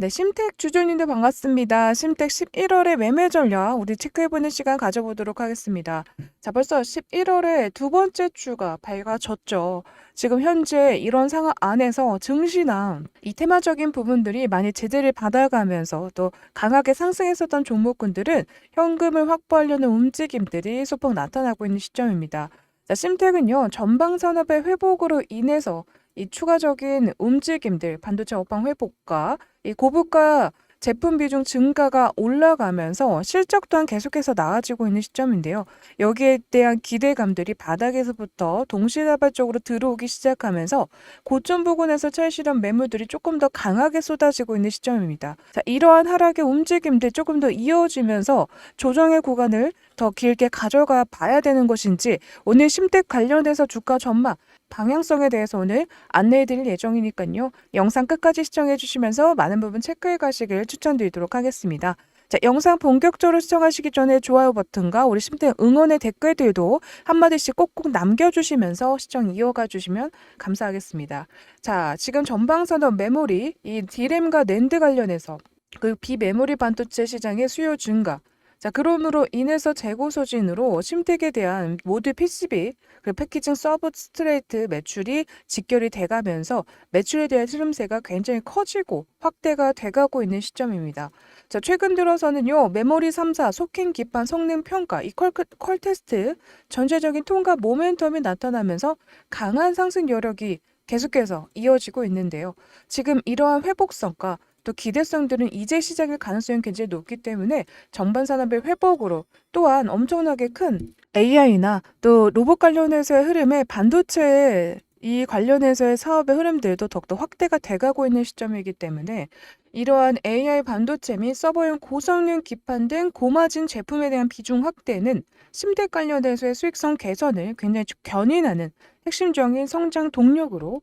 네, 심택 주주님들 반갑습니다. 심택 11월의 매매 전략 우리 체크해보는 시간 가져보도록 하겠습니다. 자, 벌써 11월에 두 번째 주가 밝아졌죠. 지금 현재 이런 상황 안에서 증시나 이 테마적인 부분들이 많이 제재를 받아가면서 또 강하게 상승했었던 종목군들은 현금을 확보하려는 움직임들이 소폭 나타나고 있는 시점입니다. 자, 심택은요, 전방 산업의 회복으로 인해서 이 추가적인 움직임들, 반도체 업황 회복과 이 고부가 제품 비중 증가가 올라가면서 실적 또한 계속해서 나아지고 있는 시점인데요. 여기에 대한 기대감들이 바닥에서부터 동시다발적으로 들어오기 시작하면서 고점 부근에서 찰실한 매물들이 조금 더 강하게 쏟아지고 있는 시점입니다. 자, 이러한 하락의 움직임들 조금 더 이어지면서 조정의 구간을 더 길게 가져가 봐야 되는 것인지 오늘 심택 관련해서 주가 전망 방향성에 대해서 오늘 안내해 드릴 예정이니까요. 영상 끝까지 시청해 주시면서 많은 부분 체크해 가시길 추천드리도록 하겠습니다. 자, 영상 본격적으로 시청하시기 전에 좋아요 버튼과 우리 심택 응원의 댓글들도 한마디씩 꼭꼭 남겨주시면서 시청 이어가 주시면 감사하겠습니다. 자, 지금 전방산업 메모리, 이 디램과 낸드 관련해서 그 비메모리 반도체 시장의 수요 증가, 자, 그럼으로 인해서 재고 소진으로 심택에 대한 모두 PCB, 그 패키징 서브 스트레이트 매출이 직결이 돼가면서 매출에 대한 흐름세가 굉장히 커지고 확대가 돼가고 있는 시점입니다. 자, 최근 들어서는요, 메모리 3사, 소킹 기판 성능 평가, 이 컬, 컬 테스트, 전체적인 통과 모멘텀이 나타나면서 강한 상승 여력이 계속해서 이어지고 있는데요. 지금 이러한 회복성과 또 기대성들은 이제 시작일 가능성이 굉장히 높기 때문에 전반 산업의 회복으로 또한 엄청나게 큰 AI나 또 로봇 관련해서의 흐름에 반도체 이 관련해서의 사업의 흐름들도 더욱더 확대가 돼가고 있는 시점이기 때문에 이러한 AI 반도체 및 서버용 고성능 기판 등 고마진 제품에 대한 비중 확대는 심대 관련해서의 수익성 개선을 굉장히 견인하는 핵심적인 성장 동력으로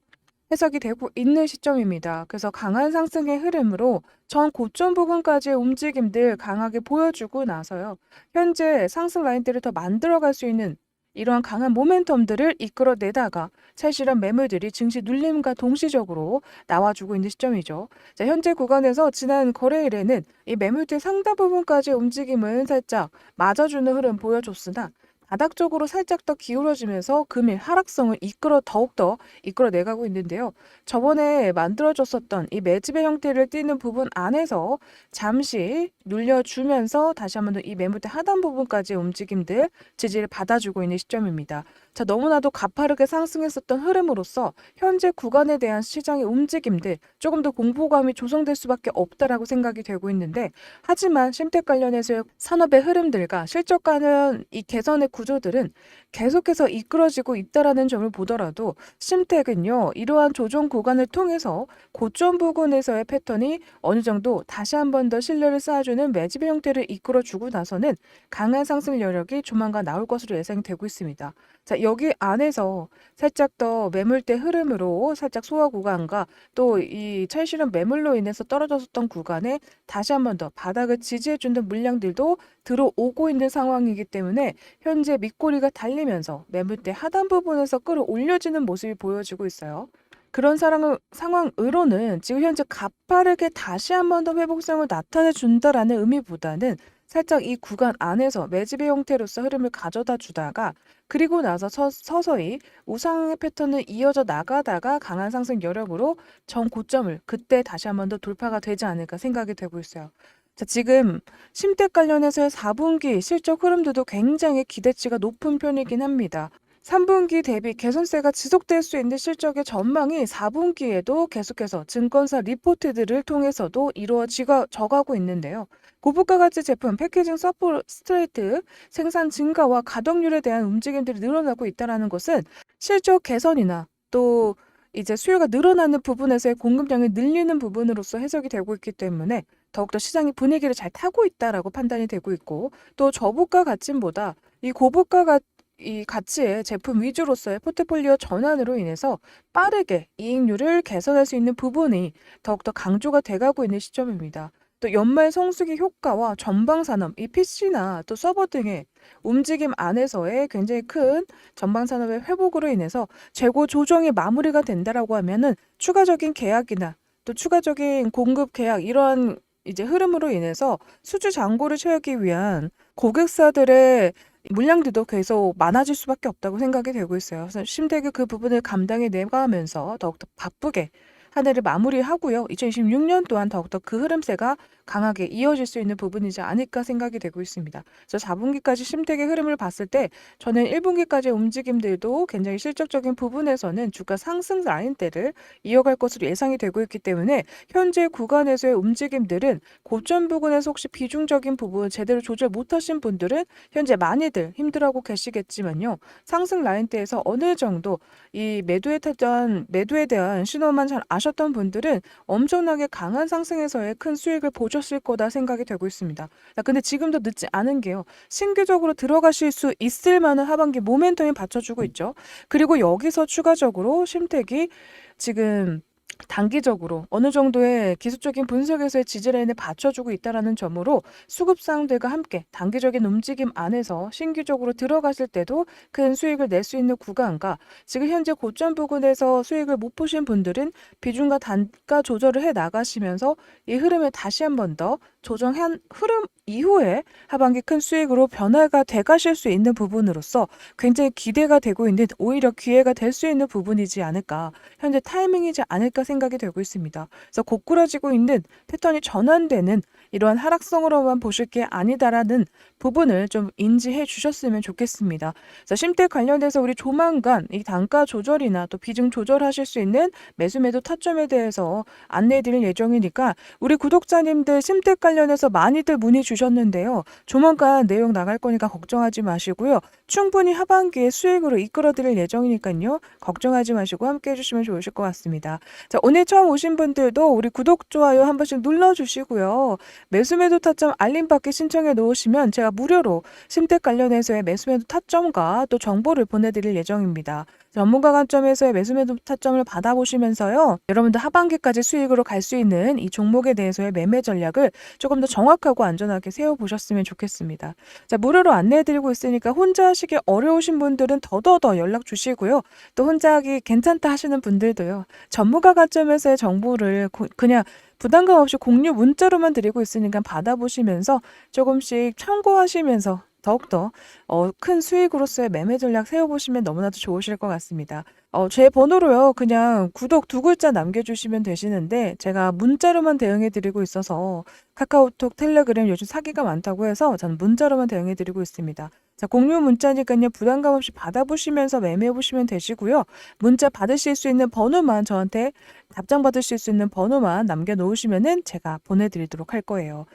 해석이 되고 있는 시점입니다. 그래서 강한 상승의 흐름으로 전 고점 부분까지의 움직임들 강하게 보여주고 나서요. 현재 상승 라인들을 더 만들어갈 수 있는 이러한 강한 모멘텀들을 이끌어내다가 찰실한 매물들이 증시 눌림과 동시적으로 나와주고 있는 시점이죠. 자, 현재 구간에서 지난 거래일에는 이 매물대 상당 부분까지 움직임을 살짝 맞아주는 흐름 보여줬으나 바닥 쪽으로 살짝 더 기울어지면서 금일 하락성을 이끌어 더욱더 이끌어 내가고 있는데요. 저번에 만들어졌었던 이 매집의 형태를 띠는 부분 안에서 잠시 눌려주면서 다시 한번 더 이 매물대 하단 부분까지의 움직임들 지지를 받아주고 있는 시점입니다. 자, 너무나도 가파르게 상승했었던 흐름으로서 현재 구간에 대한 시장의 움직임들 조금 더 공포감이 조성될 수밖에 없다라고 생각이 되고 있는데 하지만 심택 관련해서의 산업의 흐름들과 실적 관련 이 개선의 구조들은 계속해서 이끌어지고 있다라는 점을 보더라도 심택은요 이러한 조정 구간을 통해서 고점 부근에서의 패턴이 어느 정도 다시 한 번 더 신뢰를 쌓아주는 매집의 형태를 이끌어주고 나서는 강한 상승 여력이 조만간 나올 것으로 예상되고 있습니다. 자, 여기 안에서 살짝 더 매물대 흐름으로 살짝 소화 구간과 또이 찰실한 매물로 인해서 떨어졌었던 구간에 다시 한 번 더 바닥을 지지해주는 물량들도 들어오고 있는 상황이기 때문에 현재 밑꼬리가 달리면서 매물대 하단 부분에서 끌어올려지는 모습이 보여지고 있어요. 그런 상황, 상황으로는 지금 현재 가파르게 다시 한 번 더 회복성을 나타내 준다라는 의미보다는 살짝 이 구간 안에서 매집의 형태로서 흐름을 가져다 주다가 그리고 나서 서, 서 서히 우상의 패턴을 이어져 나가다가 강한 상승 여력으로 전 고점을 그때 다시 한 번 더 돌파가 되지 않을까 생각이 되고 있어요. 자, 지금 심택 관련해서의 4분기 실적 흐름들도 굉장히 기대치가 높은 편이긴 합니다. 3분기 대비 개선세가 지속될 수 있는 실적의 전망이 4분기에도 계속해서 증권사 리포트들을 통해서도 이루어지가 져가고 있는데요. 고부가 가치 제품 패키징 서포 스트레이트 생산 증가와 가동률에 대한 움직임들이 늘어나고 있다는 것은 실적 개선이나 또 이제 수요가 늘어나는 부분에서의 공급량이 늘리는 부분으로서 해석이 되고 있기 때문에 더욱더 시장이 분위기를 잘 타고 있다라고 판단이 되고 있고 또 저부가 가치보다 이 고부가 가, 이 가치의 제품 위주로서의 포트폴리오 전환으로 인해서 빠르게 이익률을 개선할 수 있는 부분이 더욱더 강조가 돼가고 있는 시점입니다. 또 연말 성수기 효과와 전방 산업, 이 PC나 또 서버 등의 움직임 안에서의 굉장히 큰 전방 산업의 회복으로 인해서 재고 조정이 마무리가 된다라고 하면은 추가적인 계약이나 또 추가적인 공급 계약 이러한 이제 흐름으로 인해서 수주 잔고를 채우기 위한 고객사들의 물량들도 계속 많아질 수밖에 없다고 생각이 되고 있어요. 그래서 심되게 그 부분을 감당해 내가면서 더욱더 바쁘게 한 해를 마무리하고요. 2026년 또한 더욱더 그 흐름세가 강하게 이어질 수 있는 부분이지 않을까 생각이 되고 있습니다. 그래서 4분기까지 심택의 흐름을 봤을 때 저는 1분기까지의 움직임들도 굉장히 실적적인 부분에서는 주가 상승 라인대를 이어갈 것으로 예상이 되고 있기 때문에 현재 구간에서의 움직임들은 고점 부근에서 혹시 비중적인 부분 제대로 조절 못하신 분들은 현재 많이들 힘들어하고 계시겠지만요. 상승 라인대에서 어느 정도 이 매도에 탔던 매도에 대한 신호만 잘 아셨던 분들은 엄청나게 강한 상승에서의 큰 수익을 보 셨을 거다 생각이 되고 있습니다. 자, 근데 지금도 늦지 않은 게요. 신규적으로 들어가실 수 있을 만한 하반기 모멘텀이 받쳐주고 있죠. 그리고 여기서 추가적으로 심택이 지금 단기적으로 어느 정도의 기술적인 분석에서의 지지라인을 받쳐주고 있다라는 점으로 수급상들과 함께 단기적인 움직임 안에서 신규적으로 들어갔을 때도 큰 수익을 낼 수 있는 구간과 지금 현재 고점 부근에서 수익을 못 보신 분들은 비중과 단가 조절을 해 나가시면서 이 흐름을 다시 한번 더 조정한 흐름 이후에 하반기 큰 수익으로 변화가 돼 가실 수 있는 부분으로서 굉장히 기대가 되고 있는 오히려 기회가 될 수 있는 부분이지 않을까 현재 타이밍이지 않을까 생각이 되고 있습니다. 그래서 고꾸라지고 있는 패턴이 전환되는 이러한 하락성으로만 보실 게 아니다라는 부분을 좀 인지해 주셨으면 좋겠습니다. 자, 심택 관련해서 우리 조만간 이 단가 조절이나 또 비중 조절하실 수 있는 매수 매도 타점에 대해서 안내해 드릴 예정이니까 우리 구독자님들 심택 관련 해서 많이들 문의 주셨는데요. 조만간 내용 나갈 거니까 걱정하지 마시고요. 충분히 하반기에 수익으로 이끌어 드릴 예정이니까요. 걱정하지 마시고 함께 해주시면 좋으실 것 같습니다. 자, 오늘 처음 오신 분들도 우리 구독, 좋아요 한 번씩 눌러주시고요. 매수매도 타점 알림 받기 신청해 놓으시면 제가 무료로 심택 관련해서의 매수매도 타점과 또 정보를 보내드릴 예정입니다. 전문가 관점에서의 매수 매도 타점을 받아보시면서요. 여러분들 하반기까지 수익으로 갈 수 있는 이 종목에 대해서의 매매 전략을 조금 더 정확하고 안전하게 세워보셨으면 좋겠습니다. 자, 무료로 안내해드리고 있으니까 혼자 하시기 어려우신 분들은 더더더 연락 주시고요. 또 혼자 하기 괜찮다 하시는 분들도요. 전문가 관점에서의 정보를 고- 그냥 부담감 없이 공유 문자로만 드리고 있으니까 받아보시면서 조금씩 참고하시면서 더욱더 어, 큰 수익으로서의 매매 전략 세워보시면 너무나도 좋으실 것 같습니다. 어, 제 번호로요. 그냥 구독 두 글자 남겨주시면 되시는데 제가 문자로만 대응해드리고 있어서 카카오톡, 텔레그램 요즘 사기가 많다고 해서 저는 문자로만 대응해드리고 있습니다. 자, 공유 문자니까요. 부담감 없이 받아보시면서 매매해보시면 되시고요. 문자 받으실 수 있는 번호만 저한테 답장 받으실 수 있는 번호만 남겨놓으시면은 제가 보내드리도록 할 거예요.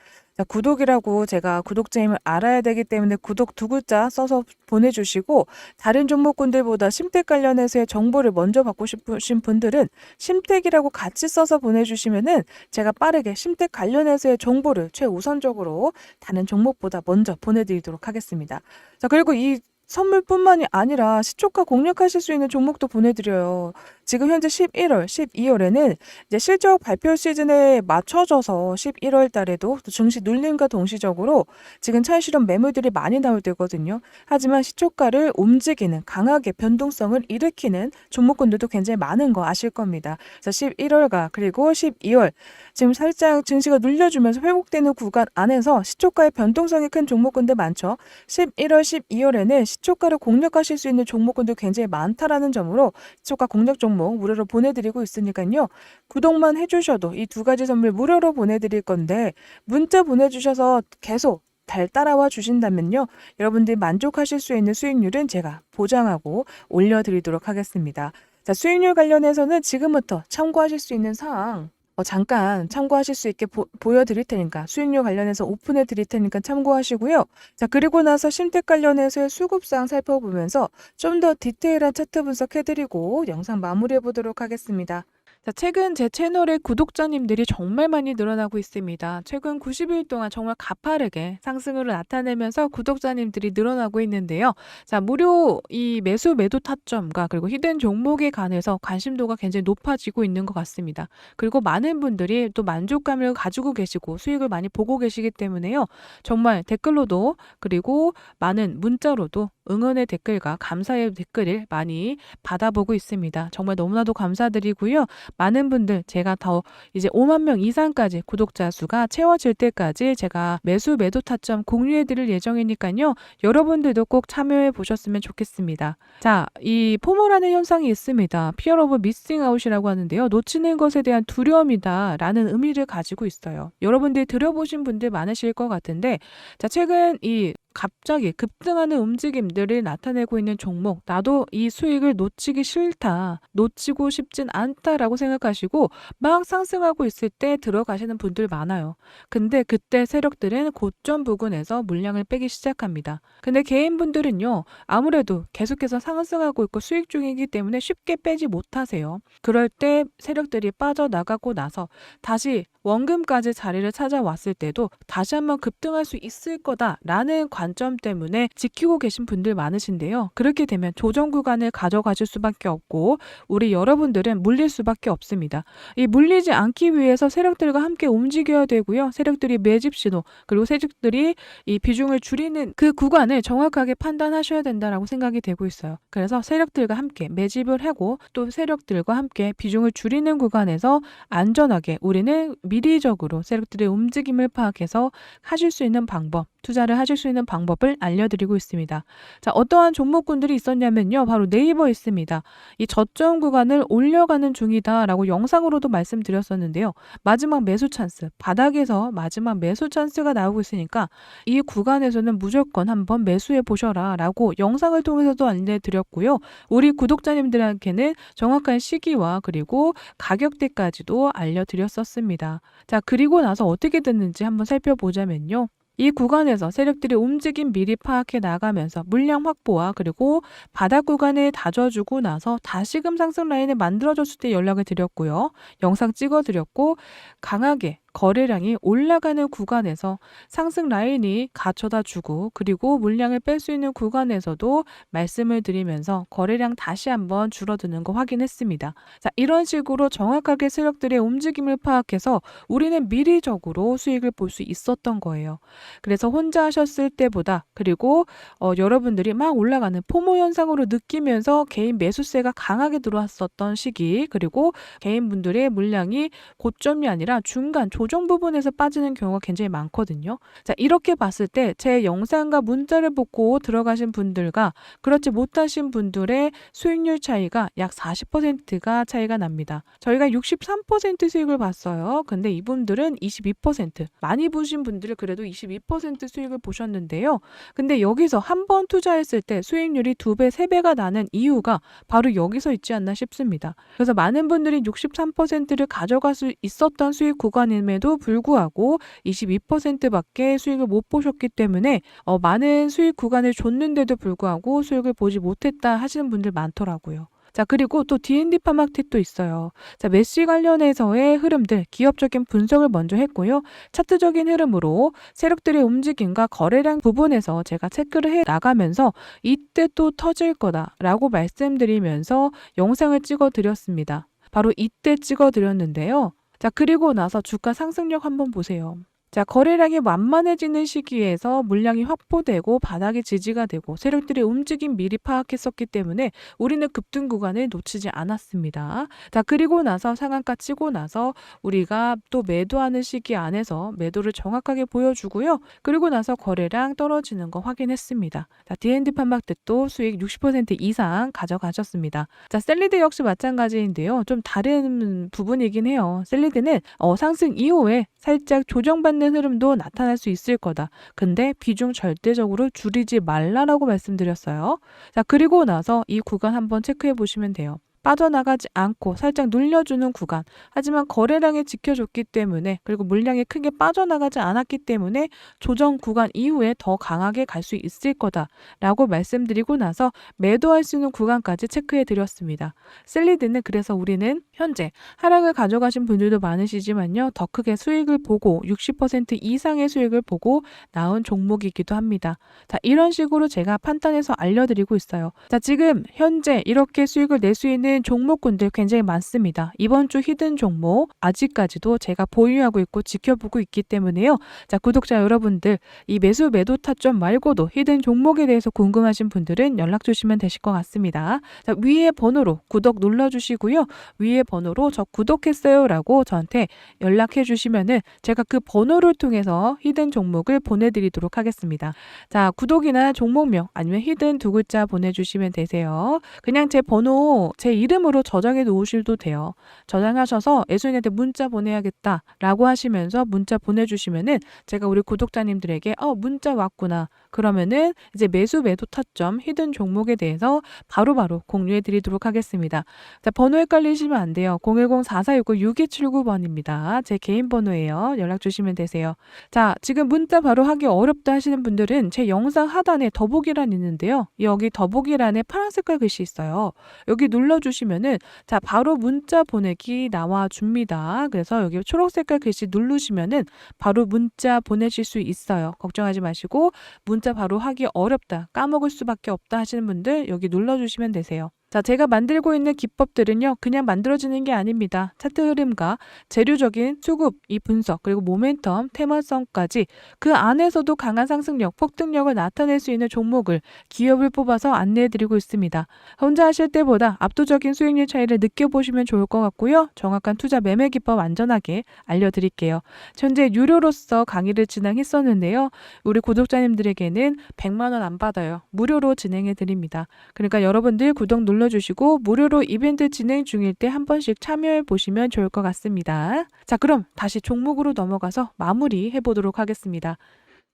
자, 구독이라고 제가 구독자임을 알아야 되기 때문에 구독 두 글자 써서 보내주시고 다른 종목군들보다 심택 관련해서의 정보를 먼저 받고 싶으신 분들은 심택이라고 같이 써서 보내주시면은 제가 빠르게 심택 관련해서의 정보를 최우선적으로 다른 종목보다 먼저 보내드리도록 하겠습니다. 자, 그리고 이 선물뿐만이 아니라 시초가 공략하실 수 있는 종목도 보내드려요. 지금 현재 11월, 12월에는 이제 실적 발표 시즌에 맞춰져서 11월 달에도 또 증시 눌림과 동시적으로 지금 차익 실현 매물들이 많이 나올 때거든요. 하지만 시초가를 움직이는 강하게 변동성을 일으키는 종목군들도 굉장히 많은 거 아실 겁니다. 그래서 11월과 그리고 12월 지금 살짝 증시가 눌려주면서 회복되는 구간 안에서 시초가의 변동성이 큰 종목군들 많죠. 11월, 12월에는 시초가를 공략하실 수 있는 종목군들 굉장히 많다라는 점으로 시초가 공략 종목 무료로 보내드리고 있으니까요. 구독만 해주셔도 이 두 가지 선물 무료로 보내드릴 건데 문자 보내주셔서 계속 잘 따라와 주신다면요. 여러분들이 만족하실 수 있는 수익률은 제가 보장하고 올려드리도록 하겠습니다. 자, 수익률 관련해서는 지금부터 참고하실 수 있는 사항 어, 잠깐 참고하실 수 있게 보, 보여드릴 테니까 수익률 관련해서 오픈해 드릴 테니까 참고하시고요. 자 그리고 나서 심택 관련해서의 수급상 살펴보면서 좀 더 디테일한 차트 분석해드리고 영상 마무리해 보도록 하겠습니다. 자, 최근 제 채널의 구독자님들이 정말 많이 늘어나고 있습니다. 최근 90일 동안 정말 가파르게 상승을 나타내면서 구독자님들이 늘어나고 있는데요. 자, 무료 이 매수 매도 타점과 그리고 히든 종목에 관해서 관심도가 굉장히 높아지고 있는 것 같습니다. 그리고 많은 분들이 또 만족감을 가지고 계시고 수익을 많이 보고 계시기 때문에요. 정말 댓글로도 그리고 많은 문자로도 응원의 댓글과 감사의 댓글을 많이 받아보고 있습니다. 정말 너무나도 감사드리고요. 많은 분들 제가 더 이제 5만 명 이상까지 구독자 수가 채워질 때까지 제가 매수 매도 타점 공유해 드릴 예정이니까요. 여러분들도 꼭 참여해 보셨으면 좋겠습니다. 자, 이 포모라는 현상이 있습니다. 피어 오브 미싱 아웃이라고 하는데요. 놓치는 것에 대한 두려움이다 라는 의미를 가지고 있어요. 여러분들이 들어보신 분들 많으실 것 같은데 자, 최근 이 갑자기 급등하는 움직임들을 나타내고 있는 종목, 나도 이 수익을 놓치기 싫다, 놓치고 싶진 않다라고 생각하시고 막 상승하고 있을 때 들어가시는 분들 많아요. 근데 그때 세력들은 고점 부근에서 물량을 빼기 시작합니다. 근데 개인분들은요, 아무래도 계속해서 상승하고 있고 수익 중이기 때문에 쉽게 빼지 못하세요. 그럴 때 세력들이 빠져나가고 나서 다시 원금까지 자리를 찾아왔을 때도 다시 한번 급등할 수 있을 거다라는 관점 때문에 지키고 계신 분들 많으신데요. 그렇게 되면 조정 구간을 가져가실 수밖에 없고 우리 여러분들은 물릴 수밖에 없습니다. 이 물리지 않기 위해서 세력들과 함께 움직여야 되고요. 세력들이 매집 신호 그리고 세력들이 이 비중을 줄이는 그 구간을 정확하게 판단하셔야 된다라고 생각이 되고 있어요. 그래서 세력들과 함께 매집을 하고 또 세력들과 함께 비중을 줄이는 구간에서 안전하게 우리는 미리적으로 세력들의 움직임을 파악해서 하실 수 있는 방법, 투자를 하실 수 있는 방법을 알려드리고 있습니다. 자, 어떠한 종목군들이 있었냐면요. 바로 네이버 있습니다. 이 저점 구간을 올려가는 중이다라고 영상으로도 말씀드렸었는데요. 마지막 매수 찬스, 바닥에서 마지막 매수 찬스가 나오고 있으니까 이 구간에서는 무조건 한번 매수해 보셔라 라고 영상을 통해서도 알려드렸고요. 우리 구독자님들에게는 정확한 시기와 그리고 가격대까지도 알려드렸었습니다. 자, 그리고 나서 어떻게 됐는지 한번 살펴보자면요. 이 구간에서 세력들의 움직임 미리 파악해 나가면서 물량 확보와 그리고 바닥 구간을 다져주고 나서 다시금 상승 라인을 만들어줬을 때 연락을 드렸고요. 영상 찍어드렸고 강하게 거래량이 올라가는 구간에서 상승 라인이 갖춰다 주고 그리고 물량을 뺄 수 있는 구간에서도 말씀을 드리면서 거래량 다시 한번 줄어드는 거 확인했습니다. 자, 이런 식으로 정확하게 세력들의 움직임을 파악해서 우리는 미리적으로 수익을 볼 수 있었던 거예요. 그래서 혼자 하셨을 때보다 그리고 어, 여러분들이 막 올라가는 포모 현상으로 느끼면서 개인 매수세가 강하게 들어왔었던 시기 그리고 개인분들의 물량이 고점이 아니라 중간 조정 부분에서 빠지는 경우가 굉장히 많거든요. 자, 이렇게 봤을 때 제 영상과 문자를 보고 들어가신 분들과 그렇지 못하신 분들의 수익률 차이가 약 40%가 차이가 납니다. 저희가 63% 수익을 봤어요. 근데 이분들은 22%. 많이 보신 분들은 그래도 22% 수익을 보셨는데요. 근데 여기서 한 번 투자했을 때 수익률이 두 배, 세 배가 나는 이유가 바로 여기서 있지 않나 싶습니다. 그래서 많은 분들이 63%를 가져갈 수 있었던 수익 구간임에 도 불구하고 22%밖에 수익을 못 보셨기 때문에 어, 많은 수익 구간을 줬는데도 불구하고 수익을 보지 못했다 하시는 분들 많더라고요. 자, 그리고 또 D&D 파마켓도 있어요. 자, 메시 관련해서의 흐름들, 기업적인 분석을 먼저 했고요. 차트적인 흐름으로 세력들의 움직임과 거래량 부분에서 제가 체크를 해 나가면서 이때 또 터질 거다라고 말씀드리면서 영상을 찍어 드렸습니다. 바로 이때 찍어 드렸는데요. 자, 그리고 나서 주가 상승력 한번 보세요. 자, 거래량이 완만해지는 시기에서 물량이 확보되고 바닥이 지지가 되고 세력들의 움직임 미리 파악했었기 때문에 우리는 급등 구간을 놓치지 않았습니다. 자, 그리고 나서 상한가 치고 나서 우리가 또 매도하는 시기 안에서 매도를 정확하게 보여주고요. 그리고 나서 거래량 떨어지는 거 확인했습니다. 자, D&D 판박tet도 수익 60% 이상 가져가셨습니다. 자, 셀리드 역시 마찬가지인데요. 좀 다른 부분이긴 해요. 셀리드는 어, 상승 이후에 살짝 조정받는 흐름도 나타날 수 있을 거다. 근데 비중 절대적으로 줄이지 말라라고 말씀드렸어요. 자, 그리고 나서 이 구간 한번 체크해 보시면 돼요. 빠져나가지 않고 살짝 눌려주는 구간. 하지만 거래량이 지켜줬기 때문에 그리고 물량이 크게 빠져나가지 않았기 때문에 조정 구간 이후에 더 강하게 갈 수 있을 거다라고 말씀드리고 나서 매도할 수 있는 구간까지 체크해 드렸습니다. 셀리드는 그래서 우리는 현재 하락을 가져가신 분들도 많으시지만요. 더 크게 수익을 보고 60% 이상의 수익을 보고 나온 종목이기도 합니다. 자, 이런 식으로 제가 판단해서 알려드리고 있어요. 자, 지금 현재 이렇게 수익을 낼 수 있는 있는 종목군들 굉장히 많습니다. 이번 주 히든 종목 아직까지도 제가 보유하고 있고 지켜보고 있기 때문에요. 자, 구독자 여러분들 이 매수 매도 타점 말고도 히든 종목에 대해서 궁금하신 분들은 연락 주시면 되실 것 같습니다. 자, 위에 번호로 구독 눌러 주시고요. 위에 번호로 저 구독했어요라고 저한테 연락해 주시면은 제가 그 번호를 통해서 히든 종목을 보내 드리도록 하겠습니다. 자, 구독이나 종목명 아니면 히든 두 글자 보내 주시면 되세요. 그냥 제 번호 제 이름으로 저장해 놓으셔도 돼요. 저장하셔서 애순이한테 문자 보내야겠다 라고 하시면서 문자 보내주시면은 제가 우리 구독자님들에게 어 문자 왔구나 그러면은 이제 매수 매도 타점 히든 종목에 대해서 바로 바로 공유해 드리도록 하겠습니다. 자 번호 헷갈리시면 안 돼요. 010-4469-6279번입니다. 제 개인 번호예요. 연락 주시면 되세요. 자 지금 문자 바로 하기 어렵다 하시는 분들은 제 영상 하단에 더보기란 있는데요. 여기 더보기란에 파란 색깔 글씨 있어요. 여기 눌러주시면 은 자 바로 문자 보내기 나와 줍니다. 그래서 여기 초록 색깔 글씨 누르시면은 바로 문자 보내실 수 있어요. 걱정하지 마시고 문자 바로 하기 어렵다 까먹을 수밖에 없다 하시는 분들 여기 눌러주시면 되세요. 자, 제가 만들고 있는 기법들은요, 그냥 만들어지는 게 아닙니다. 차트 흐름과 재료적인 수급, 이 분석, 그리고 모멘텀, 테마성까지 그 안에서도 강한 상승력, 폭등력을 나타낼 수 있는 종목을, 기업을 뽑아서 안내해드리고 있습니다. 혼자 하실 때보다 압도적인 수익률 차이를 느껴보시면 좋을 것 같고요. 정확한 투자 매매 기법 안전하게 알려드릴게요. 현재 유료로서 강의를 진행했었는데요. 우리 구독자님들에게는 100만원 안 받아요. 무료로 진행해드립니다. 그러니까 여러분들 구독 눌러 주시고 무료로 이벤트 진행 중일 때 한 번씩 참여해 보시면 좋을 것 같습니다. 자, 그럼 다시 종목으로 넘어가서 마무리 해보도록 하겠습니다.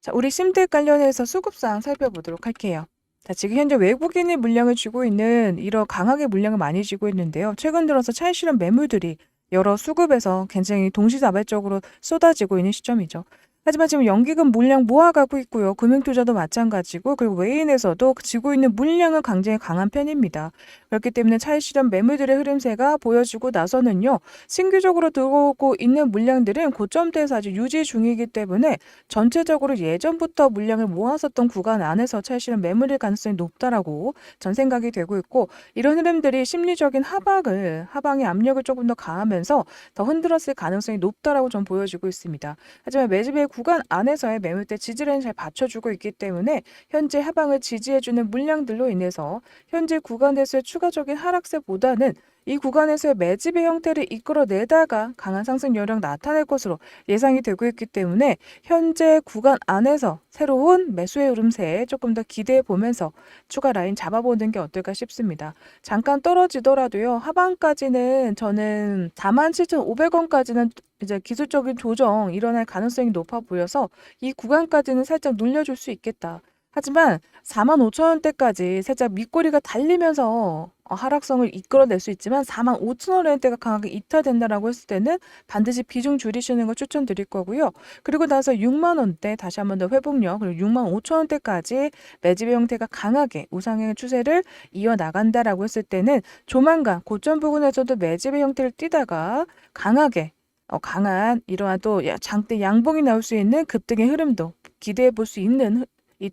자, 우리 심택 관련해서 수급상 살펴보도록 할게요. 자, 지금 현재 외국인이 물량을 쥐고 있는 이런 강하게 물량을 많이 쥐고 있는데요. 최근 들어서 차익 실현 매물들이 여러 수급에서 굉장히 동시다발적으로 쏟아지고 있는 시점이죠. 하지만 지금 연기금 물량 모아가고 있고요. 금융투자도 마찬가지고 그리고 외인에서도 지고 있는 물량은 굉장히 강한 편입니다. 그렇기 때문에 차익 실현 매물들의 흐름세가 보여지고 나서는요. 신규적으로 들어오고 있는 물량들은 고점대에서 아주 유지 중이기 때문에 전체적으로 예전부터 물량을 모았었던 구간 안에서 차익 실현 매물일 가능성이 높다라고 전 생각이 되고 있고 이런 흐름들이 심리적인 하방을 하방의 압력을 조금 더 가하면서 더 흔들었을 가능성이 높다라고 전 보여지고 있습니다. 하지만 매집의 구간 안에서의 매물대 지지를 잘 받쳐주고 있기 때문에 현재 하방을 지지해주는 물량들로 인해서 현재 구간에서의 추가 적인 하락세보다는 이 구간에서의 매집의 형태를 이끌어내다가 강한 상승 여력 나타낼 것으로 예상이 되고 있기 때문에 현재 구간 안에서 새로운 매수의 흐름세에 조금 더 기대해 보면서 추가 라인 잡아보는 게 어떨까 싶습니다. 잠깐 떨어지더라도요. 하방까지는 저는 47,500원까지는 이제 기술적인 조정 일어날 가능성이 높아 보여서 이 구간까지는 살짝 눌려줄 수 있겠다. 하지만 45,000원대까지 살짝 밑꼬리가 달리면서 어, 하락성을 이끌어낼 수 있지만 45,000원대가 강하게 이탈된다라고 했을 때는 반드시 비중 줄이시는 걸 추천드릴 거고요. 그리고 나서 6만 원대 다시 한 번 더 회복력 그리고 6만 5천 원대까지 매집의 형태가 강하게 우상향의 추세를 이어 나간다라고 했을 때는 조만간 고점 부근에서도 매집의 형태를 띠다가 강하게 어, 강한 이러한 또 장대 양봉이 나올 수 있는 급등의 흐름도 기대해 볼 수 있는 이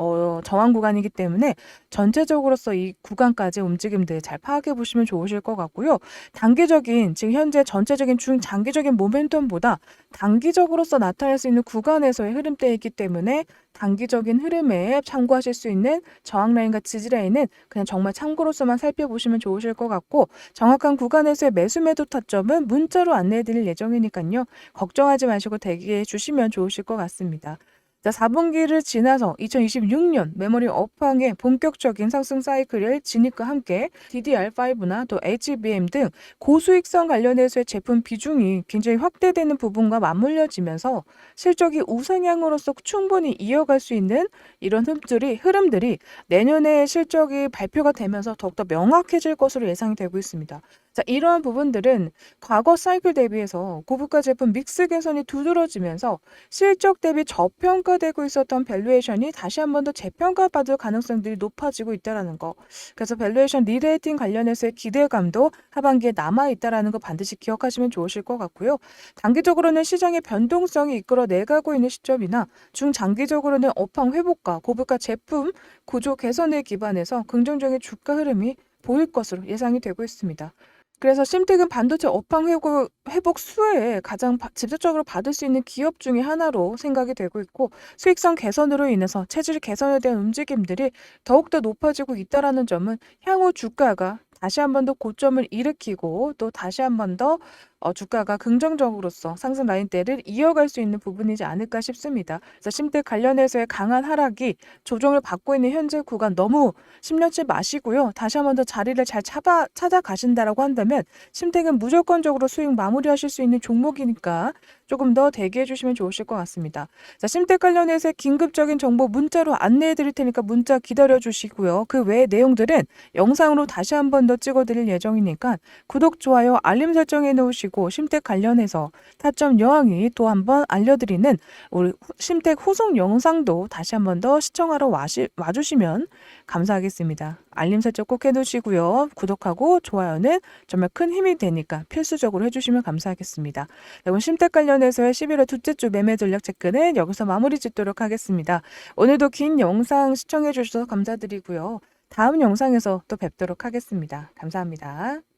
어, 저항 구간이기 때문에 전체적으로서 이 구간까지 움직임들 잘 파악해 보시면 좋으실 것 같고요. 단기적인 지금 현재 전체적인 중장기적인 모멘텀보다 단기적으로서 나타날 수 있는 구간에서의 흐름대이기 때문에 단기적인 흐름에 참고하실 수 있는 저항 라인과 지지 라인은 그냥 정말 참고로서만 살펴보시면 좋으실 것 같고 정확한 구간에서의 매수 매도 타점은 문자로 안내해 드릴 예정이니까요. 걱정하지 마시고 대기해 주시면 좋으실 것 같습니다. 자, 4분기를 지나서 2026년 메모리 업황의 본격적인 상승 사이클의 진입과 함께 DDR5나 또 HBM 등 고수익성 관련해서의 제품 비중이 굉장히 확대되는 부분과 맞물려지면서 실적이 우상향으로서 충분히 이어갈 수 있는 이런 흐름들이, 흐름들이 내년에 실적이 발표가 되면서 더욱더 명확해질 것으로 예상이 되고 있습니다. 자, 이러한 부분들은 과거 사이클 대비해서 고부가 제품 믹스 개선이 두드러지면서 실적 대비 저평가되고 있었던 밸류에이션이 다시 한 번 더 재평가받을 가능성들이 높아지고 있다라는 거. 그래서 밸류에이션 리레이팅 관련해서의 기대감도 하반기에 남아 있다라는 거 반드시 기억하시면 좋으실 것 같고요. 단기적으로는 시장의 변동성이 이끌어내가고 있는 시점이나 중장기적으로는 업황 회복과 고부가 제품 구조 개선에 기반해서 긍정적인 주가 흐름이 보일 것으로 예상이 되고 있습니다. 그래서 심택은 반도체 업황 회복, 회복 수혜에 가장 바- 직접적으로 받을 수 있는 기업 중의 하나로 생각이 되고 있고 수익성 개선으로 인해서 체질 개선에 대한 움직임들이 더욱더 높아지고 있다라는 점은 향후 주가가 다시 한 번 더 고점을 일으키고 또 다시 한 번 더 어, 주가가 긍정적으로서 상승 라인대를 이어갈 수 있는 부분이지 않을까 싶습니다. 그래서 심택 관련해서의 강한 하락이 조정을 받고 있는 현재 구간 너무 심려치 마시고요. 다시 한 번 더 자리를 잘 찾아, 찾아가신다라고 한다면 심택은 무조건적으로 수익 마무리하실 수 있는 종목이니까 조금 더 대기해 주시면 좋으실 것 같습니다. 자, 심택 관련해서 긴급적인 정보 문자로 안내해 드릴 테니까 문자 기다려 주시고요. 그 외의 내용들은 영상으로 다시 한 번 더 찍어 드릴 예정이니까 구독, 좋아요, 알림 설정해 놓으시고 심택 관련해서 타점 여왕이 또 한번 알려드리는 우리 후- 심택 후속 영상도 다시 한번 더 시청하러 와시, 와주시면 감사하겠습니다. 알림 설정 꼭 해두시고요. 구독하고 좋아요는 정말 큰 힘이 되니까 필수적으로 해주시면 감사하겠습니다. 네, 오늘 심택 관련해서의 11월 둘째 주 매매 전략 체크는 여기서 마무리 짓도록 하겠습니다. 오늘도 긴 영상 시청해 주셔서 감사드리고요. 다음 영상에서 또 뵙도록 하겠습니다. 감사합니다.